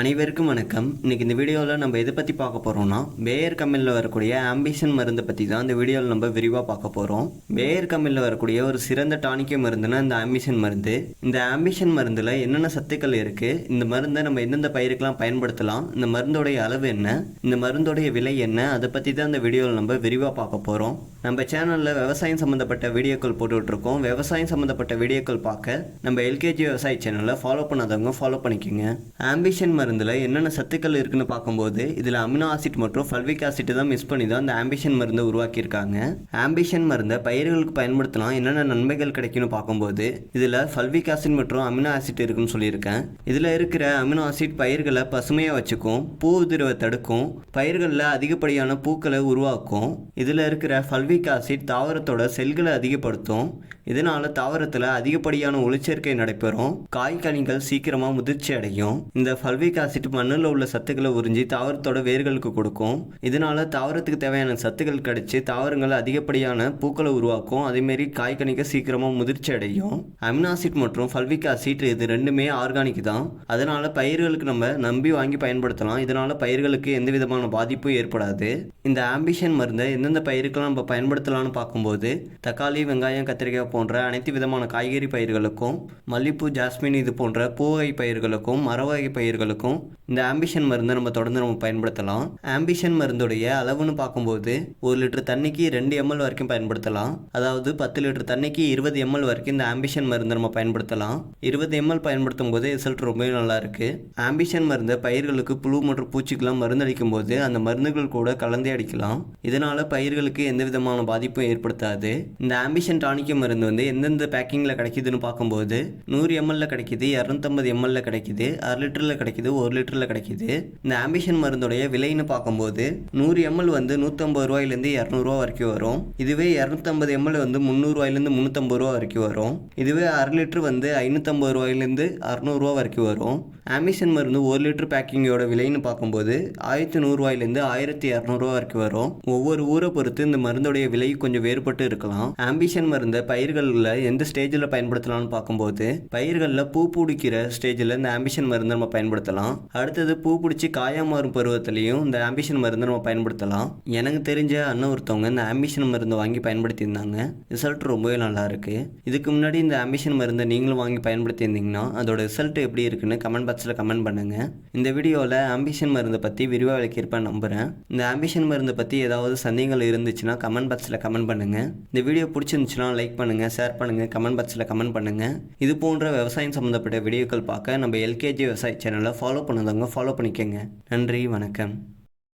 அனைவருக்கும் வணக்கம். இன்றைக்கி இந்த வீடியோவில் நம்ம எதை பற்றி பார்க்க போகிறோம்னா பேயர் கம்பெனியில் வரக்கூடிய ஆம்பிஷன் மருந்தை பற்றி தான் இந்த வீடியோவில் நம்ம விரிவாக பார்க்க போகிறோம் பேயர் கம்பெனியில் வரக்கூடிய ஒரு சிறந்த டானிக்கை மருந்துனா இந்த ஆம்பிஷன் மருந்து. இந்த ஆம்பிஷன் மருந்தில் என்னென்ன சத்துக்கள் இருக்குது இந்த மருந்தை நம்ம எந்தெந்த பயிருக்கெலாம் பயன்படுத்தலாம்? இந்த மருந்தோடைய அளவு என்ன? இந்த மருந்தோடைய விலை என்ன? அதை பற்றி தான் இந்த வீடியோவில் நம்ம விரிவாக பார்க்க போகிறோம் நம்ம சேனலில் விவசாயம் சம்மந்தப்பட்ட வீடியோக்கள் போட்டுட்ருக்கோம். விவசாயம் சம்மந்தப்பட்ட வீடியோக்கள் பார்க்க நம்ம எல்கேஜி விவசாய சேனலை ஃபாலோ பண்ணாதவங்க ஃபாலோ பண்ணிக்கோங்க. ஆம்பிஷன் மருந்தில் என்னென்ன சத்துக்கள் இருக்குன்னு பார்க்கும்போது இதில் அமினோ ஆசிட் மற்றும் ஃபல்விக் ஆசிட் தான் மிஸ் பண்ணி தான் இந்த ஆம்பிஷன் மருந்தை உருவாக்கியிருக்காங்க. ஆம்பிஷன் மருந்தை பயிர்களுக்கு பயன்படுத்தலாம் என்னென்ன நன்மைகள் கிடைக்கும்னு பார்க்கும்போது இதில் ஃபல்விக் ஆசிட் மற்றும் அமினோ ஆசிட் இருக்குன்னு சொல்லியிருக்கேன். இதில் இருக்கிற அமினோ ஆசிட் பயிர்களை பசுமையாக வச்சுக்கும் பூ உதிர்வை தடுக்கும் பயிர்களில் அதிகப்படியான பூக்களை உருவாக்கும். இதில் இருக்கிற ஃபல்விக் ஆசிட் தாவரத்தோட செல்களை அதிகப்படுத்தும். இதனால் தாவரத்தில் அதிகப்படியான ஒளிச்சேர்க்கை நடைபெறும். காய்கனிகள் சீக்கிரமாக முதிர்ச்சி அடையும் இந்த ஃபல்விக் ஆசிட் மண்ணில் உள்ள சத்துக்களை உறிஞ்சி தாவரத்தோட வேர்களுக்கு கொடுக்கும். இதனால தாவரத்துக்கு தேவையான சத்துக்கள் கிடைச்சி தாவரங்கள் அதிகப்படியான பூக்களை உருவாக்கும். அதேமாரி காய்கனிகள் சீக்கிரமாக முதிர்ச்சி அடையும். அமினாசிட் மற்றும் ஃபல்விக் ஆசிட் இது ரெண்டுமே ஆர்கானிக் தான். அதனால பயிர்களுக்கு நம்ம நம்பி வாங்கி பயன்படுத்தலாம். இதனால பயிர்களுக்கு எந்த விதமான பாதிப்பும் ஏற்படாது. இந்த ஆம்பிஷன் மருந்தை எந்தெந்த பயிருக்கெல்லாம் நம்ம பயன்படுத்தலாம்னு பார்க்கும்போது தக்காளி வெங்காயம் கத்திரிக்காய் போன்ற அனைத்து விதமான காய்கறி பயிர்களுக்கும் மல்லிப்பூ ஜாஸ்மின் இது போன்ற பூவகை பயிர்களுக்கும் மரவகை பயிர்களுக்கும் இந்த ஆம்பிஷன் மருந்தை நம்ம தொடர்ந்து நம்ம பயன்படுத்தலாம். ஆம்பிஷன் மருந்துடைய அளவுன்னு பார்க்கும்போது ஒரு லிட்டர் தண்ணிக்கு ரெண்டு எம்எல் வரைக்கும் பயன்படுத்தலாம். அதாவது பத்து லிட்டர் தண்ணிக்கு இருபது எம்எல் வரைக்கும் இந்த ஆம்பிஷன் மருந்தை நம்ம பயன்படுத்தலாம். இருபது எம்எல் பயன்படுத்தும் போது ரிசல்ட் ரொம்பவே நல்லா இருக்கு. ஆம்பிஷன் மருந்தை பயிர்களுக்கு புழு மற்றும் பூச்சிக்கெல்லாம் மருந்து அடிக்கும் போது அந்த மருந்துகள் கூட கலந்தே அடிக்கலாம். இதனால பயிர்களுக்கு எந்த விதமான பாதிப்பும் ஏற்படுத்தாது. இந்த ஆம்பிஷன் டானிக் மருந்து வந்து எந்தெந்த பேக்கிங்கில் கிடைக்குதுன்னு பார்க்கும்போது நூறு எம்எல்ல கிடைக்குது இரநூத்தம்பது எம்எல்ல கிடைக்குது அரை லிட்டரில் கிடைக்குது ஒரு லிட்டரில் கிடைக்குது. இந்த ஆம்பிஷன் மருந்துடைய விலைன்னு பார்க்கும்போது நூறு எம்எல் வந்து நூற்றம்பது ரூபாயிலேருந்து இரநூறுவா வரைக்கும் வரும். இதுவே இரநூத்தம்பது எம்எல் வந்து முந்நூறுவாயிலேருந்து முந்நூற்றம்பது ரூபா வரைக்கும் வரும். இதுவே அரை லிட்டர் வந்து ஐநூற்றம்பது ரூபாயிலேருந்து அறநூறுவா வரைக்கும் வரும். ஆம்பிஷன் மருந்து ஒரு லிட்டர் பேக்கிங்கோட விலைன்னு பார்க்கும்போது ஆயிரத்தி நூறுரூவாயிலேருந்து ஆயிரத்தி இரநூறுவா வரைக்கும் வரும். ஒவ்வொரு ஊரை பொறுத்து இந்த மருந்துடைய விலை கொஞ்சம் வேறுபட்டு இருக்கலாம். ஆம்பிஷன் மருந்தை பயிர்களில் எந்த ஸ்டேஜில் பயன்படுத்தலாம்னு பார்க்கும்போது பயிர்களில் பூ பிடிக்கிற ஸ்டேஜில் இந்த ஆம்பிஷன் மருந்தை நம்ம பயன்படுத்தலாம். அடுத்தது பூ பிடிச்சி காயா மாறும் பருவத்திலையும் இந்த ஆம்பிஷன் மருந்தை நம்ம பயன்படுத்தலாம். எனக்கு தெரிஞ்ச அண்ணன் ஒருத்தவங்க இந்த ஆம்பிஷன் மருந்தை வாங்கி பயன்படுத்தியிருந்தாங்க. ரிசல்ட் ரொம்பவே நல்லா இருக்கு. இதுக்கு முன்னாடி இந்த ஆம்பிஷன் மருந்தை நீங்களும் வாங்கி பயன்படுத்தியிருந்தீங்கன்னா அதோட ரிசல்ட் எப்படி இருக்குன்னு கமெண்ட் பாக்ஸில் கமெண்ட் பண்ணுங்க. இந்த வீடியோவில் ஆம்பிஷன் மருந்தை பற்றி விரிவாக விளக்கியிருப்பேன் நம்புகிறேன் இந்த ஆம்பிஷன் மருந்தை பற்றி ஏதாவது சந்தேகங்கள் இருந்துச்சுன்னா கமெண்ட் பாக்ஸில் கமெண்ட் பண்ணுங்க. இந்த வீடியோ பிடிச்சிருந்துச்சுன்னா லைக் பண்ணுங்க ஷேர் பண்ணுங்க கமெண்ட் பாக்ஸில் கமெண்ட் பண்ணுங்க. இது போன்ற விவசாயம் சம்மந்தப்பட்ட வீடியோக்கள் பார்க்க நம்ம எல்கேஜி விவசாய சேனலை ஃபாலோ பண்ணாதவங்க ஃபாலோ பண்ணிக்கோங்க. நன்றி வணக்கம்.